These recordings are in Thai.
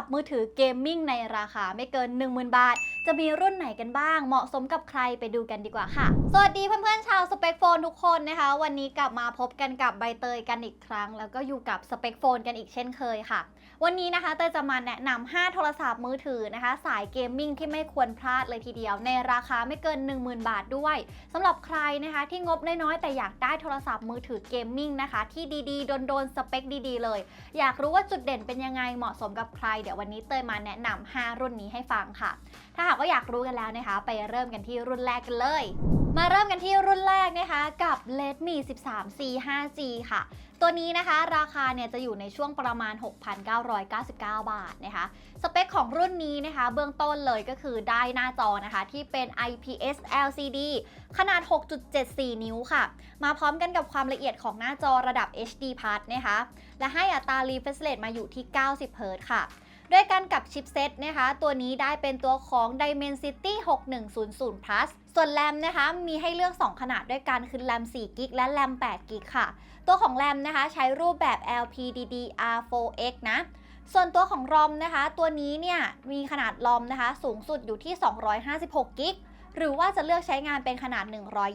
พท์มือถือเกมมิ่งในราคาไม่เกิน 10,000 บาท จะมีรุ่นไหนกันบ้าง เหมาะสมกับใครไปดูกันดีกว่าค่ะ สวัสดีเพื่อนๆชาวสเปคโฟนทุกคนนะคะ วันนี้กลับมาพบกันกับใบเตยกันอีกครั้ง แล้วก็อยู่กับสเปคโฟนกันอีกเช่นเคยค่ะ วันนี้นะคะเตยจะมาแนะนำ5โทรศัพท์มือถือนะคะ สายเกมมิ่งที่ไม่ควรพลาดเลยทีเดียว ในราคาไม่เกิน 10,000 บาทด้วยสำหรับใครนะคะที่งบน้อยๆแต่อยากได้โทรศัพท์มือถือเกมมิ่งนะคะ ที่ดีๆโดนๆสเปคดีๆ เลย อยากรู้ว่าจุดเด่นเป็นยังไงเหมาะสมกับใคร เดี๋ยววันนี้เตยมาแนะนำ5รุ่นนี้ให้ฟังค่ะถ้าหากว่าอยากรู้กันแล้วนะคะ ไปเริ่มกันที่รุ่นแรกกันเลย มาเริ่มกันที่รุ่นแรกนะคะกับ Redmi 13C 5G ค่ะ ตัวนี้นะคะราคาเนี่ยจะอยู่ในช่วงประมาณ 6,999 บาทนะคะ สเปคของรุ่นนี้นะคะ เบื้องต้นเลยก็คือได้หน้าจอนะคะที่เป็น IPS LCD ขนาด 6.74 นิ้วค่ะ มาพร้อมกันกับความละเอียดของหน้าจอระดับ HD Plus นะคะ และให้อัตรา refresh rate มาอยู่ที่ 90 Hz ค่ะ ด้วยกันกับชิปเซตนะคะตัวนี้ได้เป็นตัวของ Dimensity 6100 Plus ส่วนแรมนะคะมีให้เลือก 2 ขนาดด้วยกันคือแรม4 g b และแรม8 g b ค่ะ ตัวของแรมนะคะใช้รูปแบบ LPDDR4X นะส่วนตัวของรอมนะคะ ตัวนี้เนี่ยมีขนาดรอมนะคะ สูงสุดอยู่ที่ 256 g b หรือว่าจะเลือกใช้งานเป็นขนาด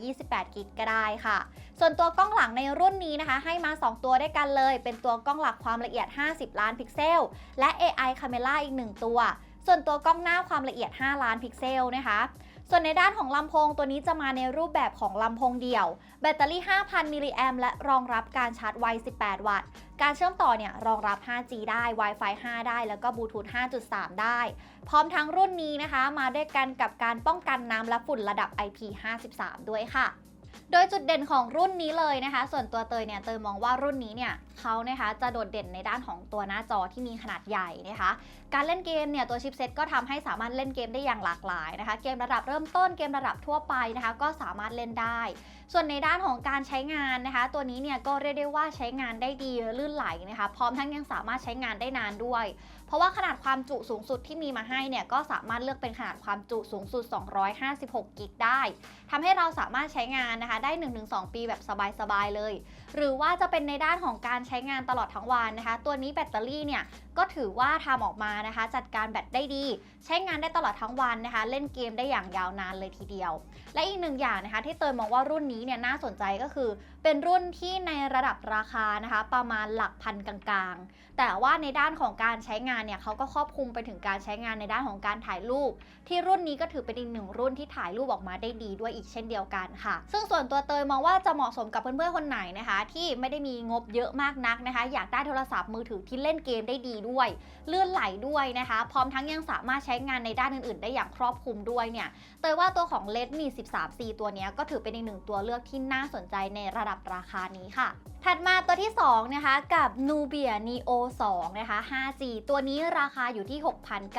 128 กิกก็ได้ค่ะ ส่วนตัวกล้องหลังในรุ่นนี้นะคะ ให้มา 2 ตัวด้วยกันเลย เป็นตัวกล้องหลักความละเอียด 50 ล้านพิกเซล และ AI Camera อีก 1 ตัว ส่วนตัวกล้องหน้าความละเอียด 5 ล้านพิกเซลนะคะ ส่วนในด้านของลำโพงตัวนี้จะมาในรูปแบบของลำโพงเดี่ยว แบตเตอรี่ 5,000 มิลลิแอมและรองรับการชาร์จไว 18 วัตต์ การเชื่อมต่อเนี่ยรองรับ 5G ได้ Wi-Fi 5 ได้ แล้วก็บลูทูธ 5.3 ได้ พร้อมทั้งรุ่นนี้นะคะ มาด้วยกันกับการป้องกันน้ำและฝุ่นระดับ IP53 ด้วยค่ะ โดยจุดเด่นของรุ่นนี้เลยนะคะ ส่วนตัวเตยเนี่ยเตยมองว่ารุ่นนี้เนี่ยเขานะคะจะโดดเด่นในด้านของตัวหน้าจอที่มีขนาดใหญ่นะคะ การเล่นเกมเนี่ยตัวชิปเซ็ตก็ทำให้สามารถเล่นเกมได้อย่างหลากหลายนะคะ เกมระดับเริ่มต้นเกมระดับทั่วไปนะคะ ก็สามารถเล่นได้ ส่วนในด้านของการใช้งานนะคะ ตัวนี้เนี่ยก็เรียกได้ว่าใช้งานได้ดีลื่นไหลนะคะ พร้อมทั้งยังสามารถใช้งานได้นานด้วย เพราะว่าขนาดความจุสูงสุดที่มีมาให้เนี่ยก็สามารถเลือกเป็นขนาดความจุสูงสุด 256 กิกได้ทำให้เราสามารถใช้งานนะคะได้ 1-2 ปีแบบสบายๆเลย หรือว่าจะเป็นในด้านของการใช้งานตลอดทั้งวันนะคะ ตัวนี้แบตเตอรี่เนี่ยก็ถือว่าทำออกมานะคะ จัดการแบตได้ดี ใช้งานได้ตลอดทั้งวันนะคะ เล่นเกมได้อย่างยาวนานเลยทีเดียว และอีกหนึ่งอย่างนะคะ ที่เตยมองว่ารุ่นนี้เนี่ยน่าสนใจก็คือ เป็นรุ่นที่ในระดับราคานะคะ ประมาณหลักพันกลางๆ แต่ว่าในด้านของการใช้งานเนี่ยเขาก็ครอบคลุมไปถึงการใช้งานในด้านของการถ่ายรูป ที่รุ่นนี้ก็ถือเป็นอีกหนึ่งรุ่นที่ถ่ายรูปออกมาได้ดีด้วยอีกเช่นเดียวกันค่ะ ซึ่งส่วนตัวเตยมองว่าจะเหมาะสมกับเพื่อนๆคนไหนนะคะ ที่ไม่ได้มีงบเยอะมากนักนะคะ อยากได้โทรศัพท์มือถือที่เล่นเกมได้ดีด้วย เลื่อนไหลด้วยนะคะ พร้อมทั้งยังสามารถใช้งานในด้านอื่นๆ ได้อย่างครอบคลุมด้วยเนี่ยเตยว่าตัวของ Redmi 13C ตัวนี้ก็ถือเป็นอีกหนึ่งตัวเลือกที่น่าสนใจในระดับราคานี้ค่ะ ถัดมาตัวที่ 2 นะคะ กับ Nubia Neo 2 นะคะ 5G ตัวนี้ราคาอยู่ที่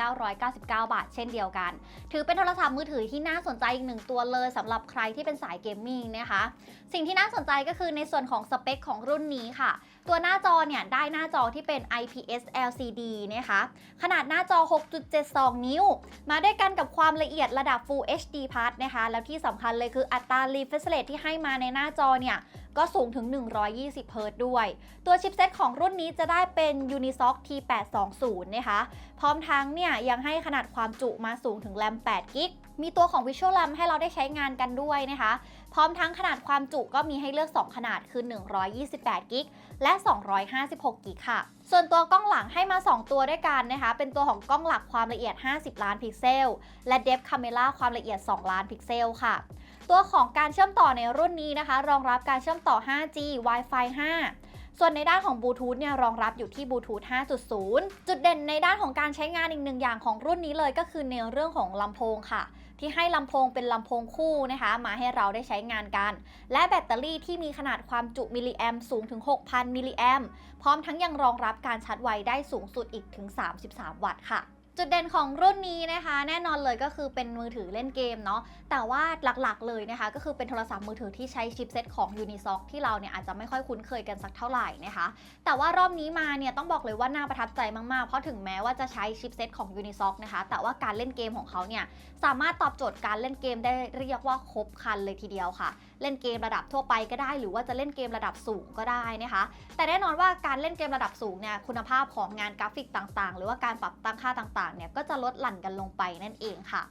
6,999 บาท เช่นเดียวกัน ถือเป็นโทรศัพท์มือถือที่น่าสนใจอีกหนึ่งตัวเลยสำหรับใครที่เป็นสายเกมมิ่งนะคะ สิ่งที่น่าสนใจก็คือในส่วนของสเปคของรุ่นนี้ค่ะ ตัวหน้าจอเนี่ย ได้หน้าจอที่เป็น IPS LCD นะคะ ขนาดหน้าจอ 6.72 นิ้ว มาด้วยกันกับความละเอียดระดับ Full HD Plus นะคะ แล้วที่สำคัญเลยคืออัตรา refresh rate ที่ให้มาในหน้าจอเนี่ย ก็สูงถึง 120 เฮิรต์ด้วย ตัวชิปเซตของรุ่นนี้จะได้เป็น Unisoc T820 นะคะ พร้อมทั้งเนี่ยยังให้ขนาดความจุมาสูงถึงแรม8กิกมีตัวของ Visual RAM ให้เราได้ใช้งานกันด้วยนะคะ พร้อมทั้งขนาดความจุก็มีให้เลือก 2 ขนาดคือ 128กิกและ 256กิกค่ะ ส่วนตัวกล้องหลังให้มา 2 ตัวด้วยกันนะคะ เป็นตัวของกล้องหลักความละเอียด 50 ล้านพิกเซล และ Depth Camera ความละเอียด 2 ล้านพิกเซลค่ะ ตัวของการเชื่อมต่อในรุ่นนี้นะคะ รองรับการเชื่อมต่อ 5G Wi-Fi 5 ส่วนในด้านของบลูทูธเนี่ยรองรับอยู่ที่บลูทูธ5.0 จุดเด่นในด้านของการใช้งานอีกหนึ่งอย่างของรุ่นนี้เลยก็คือในเรื่องของลำโพงค่ะที่ให้ลำโพงเป็นลำโพงคู่นะคะ มาให้เราได้ใช้งานกัน และแบตเตอรี่ที่มีขนาดความจุมิลลิแอมสูงถึง 6,000 มิลลิแอมพร้อมทั้งยังรองรับการชาร์จไวได้สูงสุดอีกถึง 33 วัตต์ค่ะ จุดเด่นของรุ่นนี้นะคะ แน่นอนเลยก็คือเป็นมือถือเล่นเกมเนาะแต่ว่าหลักๆเลยนะคะ ก็คือเป็นโทรศัพท์มือถือที่ใช้ชิปเซตของ Unisoc ที่เราเนี่ยอาจจะไม่ค่อยคุ้นเคยกันสักเท่าไหร่นะคะ แต่ว่ารอบนี้มาเนี่ยต้องบอกเลยว่าน่าประทับใจมากๆ เพราะถึงแม้ว่าจะใช้ชิปเซตของ Unisoc นะคะ แต่ว่าการเล่นเกมของเขาเนี่ยสามารถตอบโจทย์การเล่นเกมได้เรียกว่าครบครันเลยทีเดียวค่ะ เล่นเกมระดับทั่วไปก็ได้ หรือว่าจะเล่นเกมระดับสูงก็ได้นะคะ แต่แน่นอนว่าการเล่นเกมระดับสูงเนี่ยคุณภาพของงานกราฟิกต่างๆ หรือว่าการปรับตั้งค่าต่างๆเนี่ยก็จะลดหลั่นกันลงไปนั่นเองค่ะ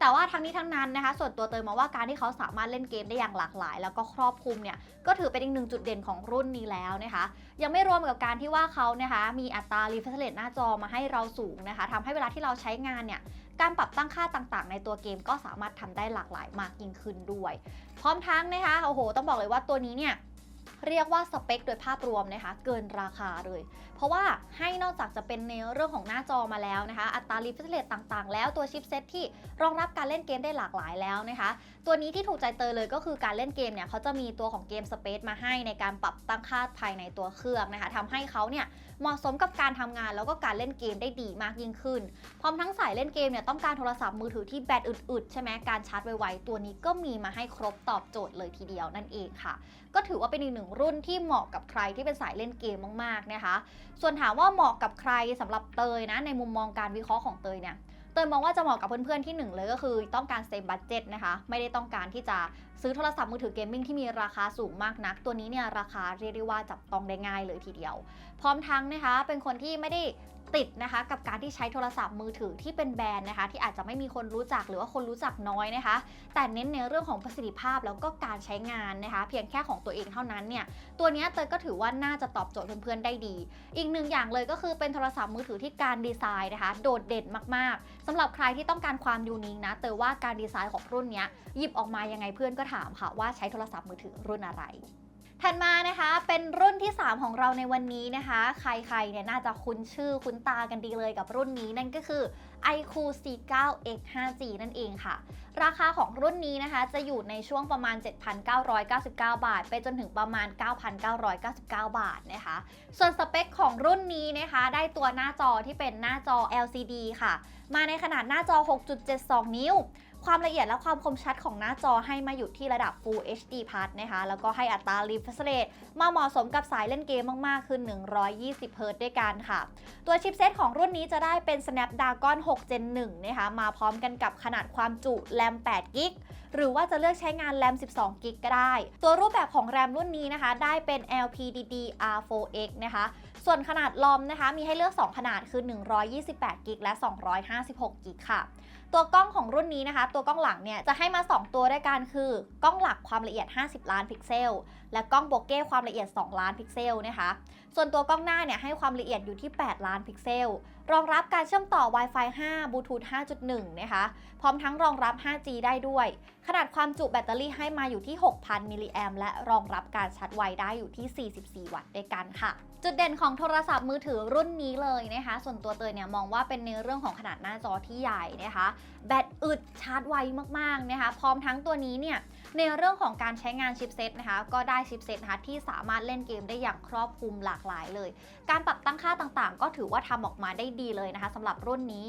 แต่ว่าทั้งนี้ทั้งนั้นนะคะ ส่วนตัวเตยมองว่าการที่เขาสามารถเล่นเกมได้อย่างหลากหลาย แล้วก็ครอบคลุมเนี่ยก็ถือเป็นอีกหนึ่งจุดเด่นของรุ่นนี้แล้วนะคะ ยังไม่รวมกับการที่ว่าเขานะคะมีอัตรา refresh rate หน้าจอมาให้เราสูงนะคะทำให้เวลาที่เราใช้งานเนี่ยการปรับตั้งค่าต่างๆ ในตัวเกมก็สามารถทำได้หลากหลายมากยิ่งขึ้นด้วย พร้อมทั้งนะคะโอ้โห ต้องบอกเลยว่าตัวนี้เนี่ยเรียกว่าสเปคโดยภาพรวมนะคะ เกินราคาเลย ราะว่าให้นอกจากจะเป็นในเรื่องของหน้าจอมาแล้วนะคะ อัตรา refresh rate ต่างๆ แล้วตัวชิปเซตที่รองรับการเล่นเกมได้หลากหลายแล้วนะคะ ตัวนี้ที่ถูกใจเตยเลยก็คือการเล่นเกมเนี่ยเขาจะมีตัวของเกม Space มาให้ในการปรับตั้งค่าภายในตัวเครื่องนะคะทำให้เขาเนี่ยเหมาะสมกับการทำงานแล้วก็การเล่นเกมได้ดีมากยิ่งขึ้น พร้อมทั้งสายเล่นเกมเนี่ยต้องการโทรศัพท์มือถือที่แบตอึดๆใช่ไหมการชาร์จไวๆตัวนี้ก็มีมาให้ครบตอบโจทย์เลยทีเดียวนั่นเองค่ะ ก็ถือว่าเป็นอีกหนึ่งรุ่นที่เหมาะกับใครที่เป็นสายเล่นเกมมากๆนะคะส่วนถามว่าเหมาะกับใครสำหรับเตยนะในมุมมองการวิเคราะห์ของเตยเนี่ยเตยมองว่าจะเหมาะกับเพื่อนๆที่หนึ่งเลยก็คือต้องการเซฟบัตเจ็ตนะคะ ไม่ได้ต้องการที่จะซื้อโทรศัพท์มือถือเกมมิ่งที่มีราคาสูงมากนัก ตัวนี้เนี่ยราคาเรียกได้ว่าจับต้องได้ง่ายเลยทีเดียว พร้อมทั้งนะคะเป็นคนที่ไม่ได้ ติดนะคะกับการที่ใช้โทรศัพท์มือถือที่เป็นแบรนด์นะคะที่อาจจะไม่มีคนรู้จักหรือว่าคนรู้จักน้อยนะคะ แต่เน้นในเรื่องของประสิทธิภาพแล้วก็การใช้งานนะคะ เพียงแค่ของตัวเองเท่านั้นเนี่ยตัวนี้เตยก็ถือว่าน่าจะตอบโจทย์เพื่อนๆได้ดี อีกหนึ่งอย่างเลยก็คือเป็นโทรศัพท์มือถือที่การดีไซน์นะคะ โดดเด่นมากๆสำหรับใครที่ต้องการความยูนิคนะเตยว่าการดีไซน์ของรุ่นนี้หยิบออกมายังไงเพื่อนก็ถามค่ะว่าใช้โทรศัพท์มือถือรุ่นอะไร ถัดมานะคะเป็นรุ่นที่ 3 ของเราในวันนี้นะคะ ใครๆเนี่ยน่าจะคุ้นชื่อคุ้นตากันดีเลยกับรุ่นนี้นั่นก็คือ iQOO C9X 5G นั่นเองค่ะ ราคาของรุ่นนี้นะคะ จะอยู่ในช่วงประมาณ 7,999 บาท ไปจนถึงประมาณ 9,999 บาทนะคะ ส่วนสเปคของรุ่นนี้นะคะ ได้ตัวหน้าจอที่เป็นหน้าจอ LCD ค่ะ มาในขนาดหน้าจอ 6.72 นิ้ว ความละเอียดและความคมชัดของหน้าจอให้มาอยู่ที่ระดับ Full HD Plus นะคะ แล้วก็ให้อัตรา refresh rate มาเหมาะสมกับสายเล่นเกมมาก ๆ คือ 120 Hz ด้วยกันค่ะ ตัวชิปเซตของรุ่นนี้จะได้เป็น Snapdragon 6 Gen 1 นะคะ มาพร้อมกันกับขนาดความจุแรม8 g b หรือว่าจะเลือกใช้งานแรม12 g b ก็ได้ ตัวรูปแบบของแรมรุ่นนี้นะคะ ได้เป็น LPDDR4X นะคะ ส่วนขนาดลอมนะคะ มีให้เลือก 2 ขนาดคือ 128 g b และ 256 g b ค่ะตัวกล้องของรุ่นนี้นะคะ ตัวกล้องหลังเนี่ยจะให้มา 2 ตัวด้วยกันคือกล้องหลักความละเอียด 50 ล้านพิกเซล และกล้องโบเก้ความละเอียด 2 ล้านพิกเซลนะคะ ส่วนตัวกล้องหน้าเนี่ยให้ความละเอียดอยู่ที่ 8 ล้านพิกเซล รองรับการเชื่อมต่อ Wi-Fi 5 Bluetooth 5.1 นะคะ พร้อมทั้งรองรับ 5G ได้ด้วย ขนาดความจุแบตเตอรี่ให้มาอยู่ที่ 6,000 มิลลิแอมและรองรับการชาร์จไวได้อยู่ที่ 44 วัตต์ด้วยกันค่ะ จุดเด่นของโทรศัพท์มือถือรุ่นนี้เลยนะคะ ส่วนตัวเตยเนี่ยมองว่าเป็นในเรื่องของขนาดหน้าจอที่ใหญ่นะคะแบตอึดชาร์จไวมากๆนะคะพร้อมทั้งตัวนี้เนี่ยในเรื่องของการใช้งานชิปเซตนะคะก็ได้ชิปเซตนะคะที่สามารถเล่นเกมได้อย่างครอบคลุมหลากหลายเลย การปรับตั้งค่าต่างๆ ก็ถือว่าทำออกมาได้ดีเลยนะคะสำหรับรุ่นนี้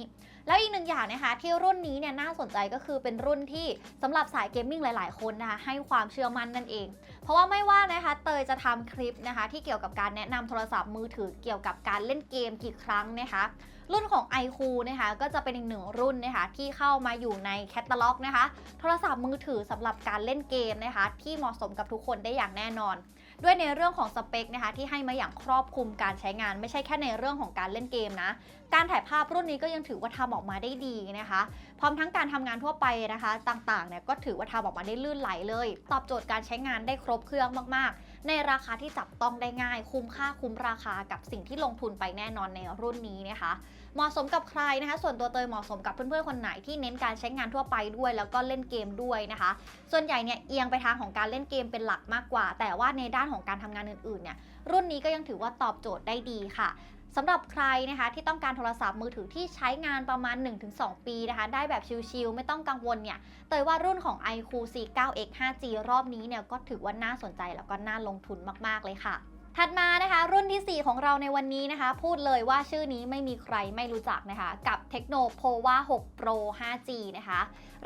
แล้วอีกหนึ่งอย่างนะคะที่รุ่นนี้เนี่ยน่าสนใจก็คือเป็นรุ่นที่สำหรับสายเกมมิ่งหลาย ๆ คนนะคะให้ความเชื่อมั่นนั่นเอง เพราะว่าไม่ว่านะคะเตยจะทำคลิปนะคะ ที่เกี่ยวกับการแนะนำโทรศัพท์มือถือเกี่ยวกับการเล่นเกมกี่ครั้งนะคะ รุ่นของ i อคูนะคะก็จะเป็นอีกหนึ่งรุ่นนะคะที่เข้ามาอยู่ในแคตตาล็อกนะคะ โทรศัพท์มือถือสำหรับการเล่นเกมนะคะ ที่เหมาะสมกับทุกคนได้อย่างแน่นอน ด้วยในเรื่องของสเปคนะคะที่ให้มาอย่างครอบคลุมการใช้งาน ไม่ใช่แค่ในเรื่องของการเล่นเกมนะ การถ่ายภาพรุ่นนี้ก็ยังถือว่าทำออกมาได้ดีนะคะ พร้อมทั้งการทำงานทั่วไปนะคะ ต่างๆเนี่ยก็ถือว่าทำออกมาได้ลื่นไหลเลย ตอบโจทย์การใช้งานได้ครบเครื่องมากๆ ในราคาที่จับต้องได้ง่าย คุ้มค่าคุ้มราคากับสิ่งที่ลงทุนไปแน่นอนในรุ่นนี้นะคะ เหมาะสมกับใครนะคะ ส่วนตัวเตยเหมาะสมกับเพื่อนๆคนไหนที่เน้นการใช้งานทั่วไปด้วย แล้วก็เล่นเกมด้วยนะคะ ส่วนใหญ่เนี่ยเอียงไปทางของการเล่นเกมเป็นหลักมากกว่า แต่ว่าในด้านของการทำงานอื่นๆเนี่ยรุ่นนี้ก็ยังถือว่าตอบโจทย์ได้ดีค่ะ สำหรับใครนะคะที่ต้องการโทรศัพท์มือถือที่ใช้งานประมาณ 1-2 ปีนะคะ ได้แบบชิลๆไม่ต้องกังวลเนี่ยเตยว่ารุ่นของ iQOO C9X 5G รอบนี้เนี่ยก็ถือว่าน่าสนใจแล้วก็น่าลงทุนมากๆเลยค่ะ ถัดมานะคะรุ่นทีสี่ 4 ของเราในวันนี้นะคะ พูดเลยว่าชื่อนี้ไม่มีใครไม่รู้จักนะคะ กับ Tecno Pova 6 Pro 5G นะคะ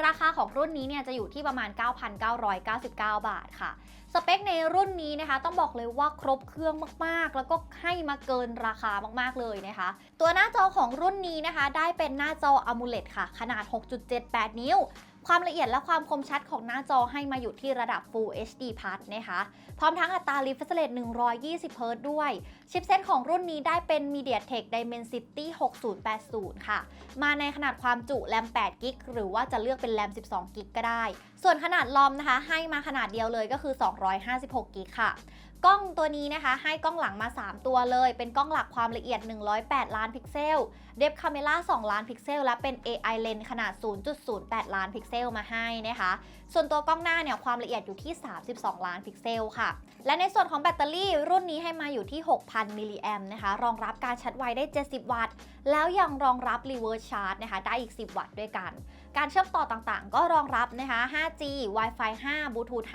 ราคาของรุ่นนี้เนี่ยจะอยู่ที่ประมาณ 9,999 บาทค่ะ สเปคในรุ่นนี้นะคะ ต้องบอกเลยว่าครบเครื่องมากๆ แล้วก็ให้มาเกินราคามากๆเลยนะคะ ตัวหน้าจอของรุ่นนี้นะคะ ได้เป็นหน้าจอ AMOLED ค่ะ ขนาด 6.78 นิ้ว ความละเอียดและความคมชัดของหน้าจอให้มาอยู่ที่ระดับ Full HD Plus นะคะ พร้อมทั้งอัตรา refresh rate 120 Hz ด้วย ชิปเซตของรุ่นนี้ได้เป็น MediaTek Dimensity 6080 ค่ะ มาในขนาดความจุแรม8 g b หรือว่าจะเลือกเป็นแรม12 g b ก็ได้ ส่วนขนาดลอมนะคะ ให้มาขนาดเดียวเลยก็คือ 256 g b ค่ะ กล้องตัวนี้นะคะให้กล้องหลังมา 3 ตัวเลย เป็นกล้องหลักความละเอียด 108 ล้านพิกเซลเดฟคาเมล่า2 ล้านพิกเซล และเป็น AI lens ขนาด 0.08 ล้านพิกเซลมาให้นะคะ ส่วนตัวกล้องหน้าเนี่ยความละเอียดอยู่ที่ 32 ล้านพิกเซลค่ะ และในส่วนของแบตเตอรี่รุ่นนี้ให้มาอยู่ที่ 6,000 มิลลิแอมนะคะ รองรับการชาร์จไวได้ 70 วัตต์ แล้วยังรองรับ reverse charge นะคะ ได้อีก 10 วัตต์ด้วยกัน การเชื่อมต่อต่างๆ ก็รองรับนะคะ 5G Wi-Fi 5 Bluetooth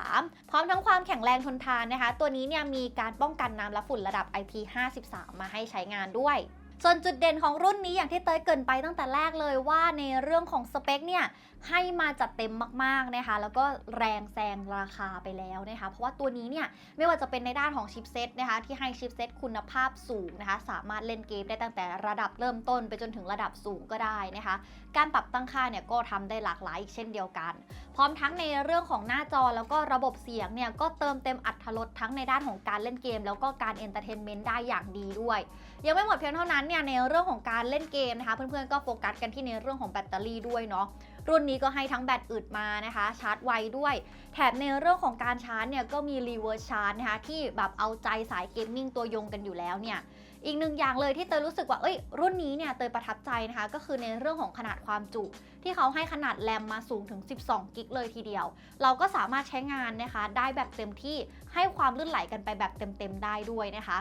5.3 พร้อมทั้งความแข็งแรงทนทานนะคะ ตัวนี้เนี่ยมีการป้องกันน้ำและฝุ่นระดับ IP53 มาให้ใช้งานด้วยส่วนจุดเด่นของรุ่นนี้อย่างที่เต้ยเกรินไปตั้งแต่แรกเลยว่าในเรื่องของสเปคเนี่ยให้มาจัดเต็มมากๆนะคะ แล้วก็แรงแซงราคาไปแล้วนะคะ เพราะว่าตัวนี้เนี่ยไม่ว่าจะเป็นในด้านของชิปเซตนะคะ ที่ให้ชิปเซตคุณภาพสูงนะคะ สามารถเล่นเกมได้ตั้งแต่ระดับเริ่มต้นไปจนถึงระดับสูงก็ได้นะคะ การปรับตั้งค่าเนี่ยก็ทำได้หลากหลายอีกเช่นเดียวกัน พร้อมทั้งในเรื่องของหน้าจอแล้วก็ระบบเสียงเนี่ยก็เติมเต็มอัตรสทั้งในด้านของการเล่นเกม แล้วก็การเอนเตอร์เทนเมนต์ได้อย่างดีด้วย ยังไม่หมดเพียงเท่านั้นเนี่ยในเรื่องของการเล่นเกมนะคะ เพื่อนๆก็โฟกัสกันที่ในเรื่องของแบตเตอรี่ด้วยเนาะ รุ่นนี้ก็ให้ทั้งแบตอึดมานะคะ ชาร์จไวด้วย แถมในเรื่องของการชาร์จเนี่ยก็มีรีเวิร์สชาร์จนะคะที่แบบเอาใจสายเกมมิ่งตัวยงกันอยู่แล้วเนี่ยอีกหนึ่งอย่างเลยที่เตยรู้สึกว่าเอ้ยรุ่นนี้เนี่ยเตยประทับใจนะคะ ก็คือในเรื่องของขนาดความจุ ที่เขาให้ขนาดแรมมาสูงถึง 12 กิกเลยทีเดียว เราก็สามารถใช้งานนะคะ ได้แบบเต็มที่ให้ความลื่นไหลกันไปแบบเต็มๆได้ด้วยนะคะ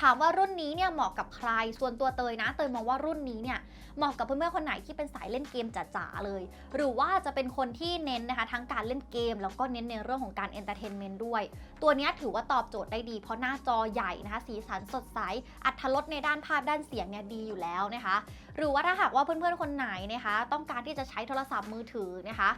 ถามว่ารุ่นนี้เนี่ยเหมาะกับใคร ส่วนตัวเตยนะ เตยมองว่ารุ่นนี้เนี่ยเหมาะกับเพื่อนๆคนไหนที่เป็นสายเล่นเกมจ๋าๆเลย หรือว่าจะเป็นคนที่เน้นนะคะทั้งการเล่นเกม แล้วก็เน้นในเรื่องของการเอนเตอร์เทนเมนต์ด้วย ตัวนี้ถือว่าตอบโจทย์ได้ดีเพราะหน้าจอใหญ่นะคะสีสันสดใสอัตรสในด้านภาพด้านเสียงเนี่ยดีอยู่แล้วนะคะ หรือว่าถ้าหากว่าเพื่อนๆคนไหนนะคะ ต้องการที่จะใช้โทรศัพท์มือถือนะคะ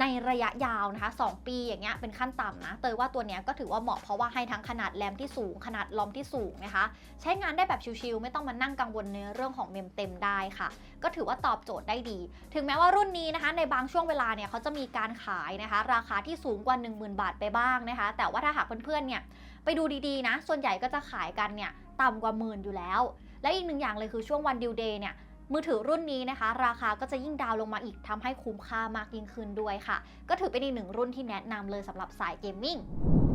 ในระยะยาวนะคะ 2 ปีอย่างเงี้ยเป็นขั้นต่ำนะเตยว่าตัวเนี้ยก็ถือว่าเหมาะเพราะว่าให้ทั้งขนาดแรมที่สูงขนาดลอมที่สูงนะคะ ใช้งานได้แบบชิวๆไม่ต้องมานั่งกังวลในเรื่องของเมมเต็มได้ค่ะ ก็ถือว่าตอบโจทย์ได้ดี ถึงแม้ว่ารุ่นนี้นะคะ ในบางช่วงเวลาเนี่ยเขาจะมีการขายนะคะ ราคาที่สูงกว่า 10,000 บาทไปบ้างนะคะ แต่ว่าถ้าหากเพื่อนๆเนี่ยไปดูดีๆนะ ส่วนใหญ่ก็จะขายกันเนี่ยต่ำกว่าหมื่นอยู่แล้ว และอีกหนึ่งอย่างเลยคือช่วงวันดิวเดย์เนี่ย มือถือรุ่นนี้นะคะ ราคาก็จะยิ่งดาวลงมาอีกทำให้คุ้มค่ามากยิ่งขึ้นด้วยค่ะ ก็ถือเป็นอีกหนึ่งรุ่นที่แนะนำเลยสำหรับสายเกมมิ่ง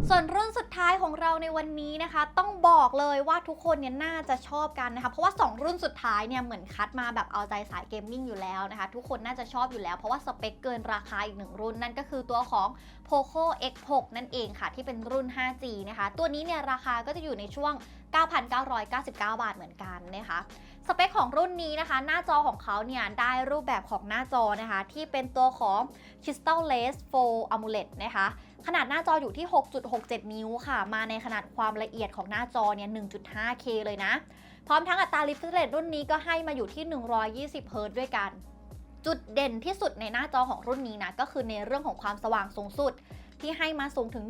ส่วนรุ่นสุดท้ายของเราในวันนี้นะคะ ต้องบอกเลยว่าทุกคนเนี่ยน่าจะชอบกันนะคะ เพราะว่า 2 รุ่นสุดท้ายเนี่ยเหมือนคัดมาแบบเอาใจสายเกมมิ่งอยู่แล้วนะคะ ทุกคนน่าจะชอบอยู่แล้วเพราะว่าสเปคเกินราคาอีกหนึ่งรุ่นนั่นก็คือตัวของ Poco X6 นั่นเองค่ะ ที่เป็นรุ่น 5G นะคะ ตัวนี้เนี่ยราคาก็จะอยู่ในช่วง 9,999 บาทเหมือนกันนะคะสเปคของรุ่นนี้นะคะ หน้าจอของเขาเนี่ยได้รูปแบบของหน้าจอนะคะ ที่เป็นตัวของ Crystal Lace 4 AMOLED นะคะ ขนาดหน้าจออยู่ที่ 6.67 นิ้วค่ะ มาในขนาดความละเอียดของหน้าจอเนี่ย 1.5K เลยนะ พร้อมทั้งอัตรา refresh rate รุ่นนี้ก็ให้มาอยู่ที่ 120 Hz ด้วยกัน จุดเด่นที่สุดในหน้าจอของรุ่นนี้นะ ก็คือในเรื่องของความสว่างสูงสุด ที่ให้มาสูงถึง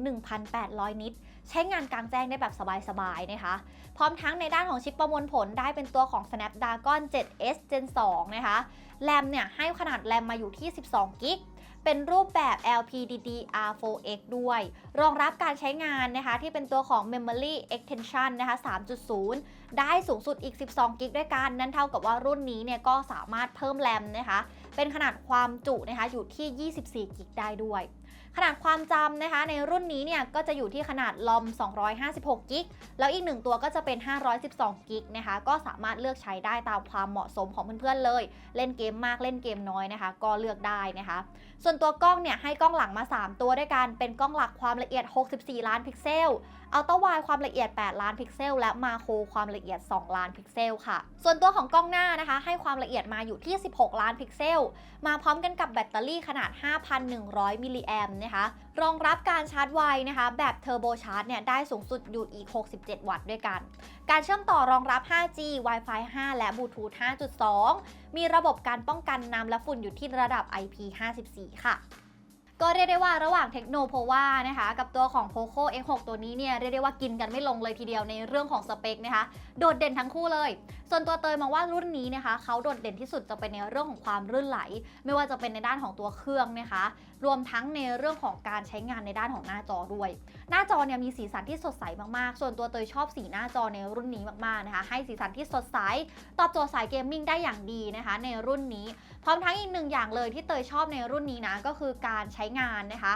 1,800 นิต ใช้งานกลางแจ้งได้แบบสบายๆนะคะ พร้อมทั้งในด้านของชิปประมวลผลได้เป็นตัวของ Snapdragon 7S Gen 2 นะคะแรมเนี่ยให้ขนาดแรมมาอยู่ที่ 12กิกเป็นรูปแบบ LPDDR4X ด้วย รองรับการใช้งานนะคะ ที่เป็นตัวของ Memory Extension นะคะ 3.0 ได้สูงสุดอีก 12 กิกด้วยกัน นั่นเท่ากับว่ารุ่นนี้เนี่ยก็สามารถเพิ่มแรมนะคะ เป็นขนาดความจุนะคะอยู่ที่ 24 กิกได้ด้วย ขนาดความจำนะคะในรุ่นนี้เนี่ยก็จะอยู่ที่ขนาดลอม 256กิกแล้วอีกหนึ่งตัวก็จะเป็น 512กิกนะคะก็สามารถเลือกใช้ได้ตามความเหมาะสมของเพื่อนๆเลย เล่นเกมมากเล่นเกมน้อยนะคะ ก็เลือกได้นะคะ ส่วนตัวกล้องเนี่ยให้กล้องหลังมา 3 ตัวด้วยกันเป็นกล้องหลักความละเอียด 64 ล้านพิกเซล อัลตร้าไวความละเอียด 8 ล้านพิกเซล และมาโครความละเอียด 2 ล้านพิกเซลค่ะ ส่วนตัวของกล้องหน้านะคะ ให้ความละเอียดมาอยู่ที่ 16 ล้านพิกเซล มาพร้อมกันกับแบตเตอรี่ขนาด 5,100 มิลลิแอมนะคะ รองรับการชาร์จไวนะคะ แบบเทอร์โบชาร์จเนี่ยได้สูงสุดอยู่อีก 67 วัตต์ด้วยกัน การเชื่อมต่อรองรับ 5G Wi-Fi 5 และบลูทูธ5.2 มีระบบการป้องกันน้ำและฝุ่นอยู่ที่ระดับ IP54 ค่ะ ก็เรียกได้ว่าระหว่างเทคโนโพวานะคะกับตัวของ Poco X6 ตัวนี้เนี่ยเรียกได้ว่ากินกันไม่ลงเลยทีเดียวในเรื่องของสเปคนะคะ โดดเด่นทั้งคู่เลยส่วนตัวเตยมองว่ารุ่นนี้นะคะเขาโดดเด่นที่สุดจะเป็นในเรื่องของความรื่นไหล ไม่ว่าจะเป็นในด้านของตัวเครื่องนะคะ รวมทั้งในเรื่องของการใช้งานในด้านของหน้าจอด้วย หน้าจอเนี่ยมีสีสันที่สดใสมากๆ ส่วนตัวเตยชอบสีหน้าจอในรุ่นนี้มากๆนะคะ ให้สีสันที่สดใส ตอบโจทย์สายเกมมิ่งได้อย่างดีนะคะ ในรุ่นนี้ พร้อมทั้งอีกหนึ่งอย่างเลยที่เตยชอบในรุ่นนี้นะก็คือการใช้งานนะคะ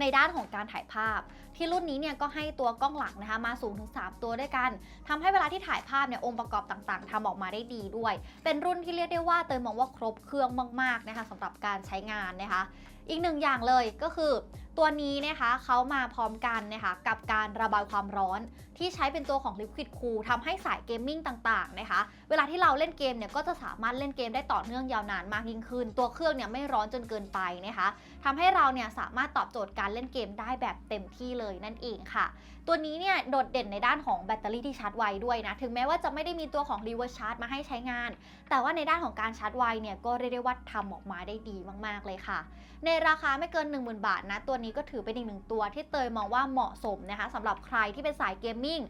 ในด้านของการถ่ายภาพ ที่รุ่นนี้เนี่ยก็ให้ตัวกล้องหลังนะคะมาสูงถึง 3 ตัวด้วยกันทำให้เวลาที่ถ่ายภาพเนี่ยองค์ประกอบต่างๆทำออกมาได้ดีด้วย เป็นรุ่นที่เรียกได้ว่าเตยมองว่าครบเครื่องมากๆนะคะสำหรับการใช้งานนะคะ อีกหนึ่งอย่างเลยก็คือตัวนี้นะคะเขามาพร้อมกันนะคะกับการระบายความร้อน ที่ใช้เป็นตัวของ Liquid Cool ทำให้สายเกมมิ่งต่างๆนะคะ เวลาที่เราเล่นเกมเนี่ยก็จะสามารถเล่นเกมได้ต่อเนื่องยาวนานมากยิ่งขึ้น ตัวเครื่องเนี่ยไม่ร้อนจนเกินไปนะคะ ทำให้เราเนี่ยสามารถตอบโจทย์การเล่นเกมได้แบบเต็มที่เลยนั่นเองค่ะ ตัวนี้เนี่ยโดดเด่นในด้านของแบตเตอรี่ที่ชาร์จไวด้วยนะ ถึงแม้ว่าจะไม่ได้มีตัวของ reverse charge มาให้ใช้งาน แต่ว่าในด้านของการชาร์จไวเนี่ยก็เรียกได้ว่าทำออกมาได้ดีมากๆเลยค่ะ ในราคาไม่เกิน 10,000 บาทนะ ตัวนี้ก็ถือเป็นอีกหนึ่งตัวที่เตยมองว่าเหมาะสมนะคะสำหรับใครที่เป็นสายเกมมิ่ง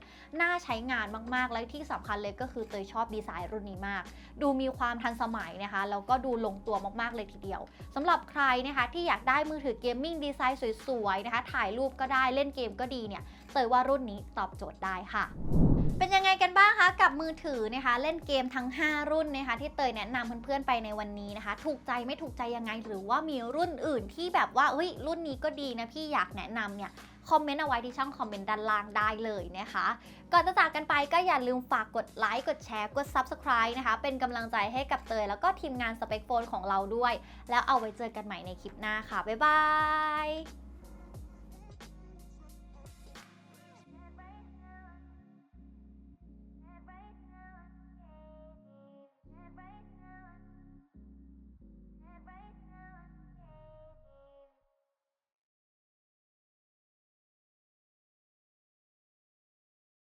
น่าใช้งานมากๆ และที่สำคัญเลยก็คือเตยชอบดีไซน์รุ่นนี้มาก ดูมีความทันสมัยนะคะแล้วก็ดูลงตัวมากๆเลยทีเดียวสำหรับใครนะคะที่อยากได้มือถือเกมมิ่งดีไซน์สวยๆนะคะ ถ่ายรูปก็ได้เล่นเกมก็ดีเนี่ยเตยว่ารุ่นนี้ตอบโจทย์ได้ค่ะเป็นยังไงกันบ้างคะกับมือถือนะคะ เล่นเกมทั้ง 5 รุ่นนะคะ ที่เตยแนะนำเพื่อนๆไปในวันนี้นะคะ ถูกใจไม่ถูกใจยังไงหรือว่ามีรุ่นอื่นที่แบบว่าเฮ้ยรุ่นนี้ก็ดีนะพี่อยากแนะนำเนี่ย คอมเมนต์เอาไว้ที่ช่องคอมเมนต์ด้านล่างได้เลยนะคะ ก่อนจะจากกันไปก็อย่าลืมฝากกดไลค์กดแชร์กด Subscribe นะคะ เป็นกำลังใจให้กับเตยแล้วก็ทีมงานสเปกโฟนของเราด้วย แล้วเอาไว้เจอกันใหม่ในคลิปหน้าค่ะ บ๊ายบาย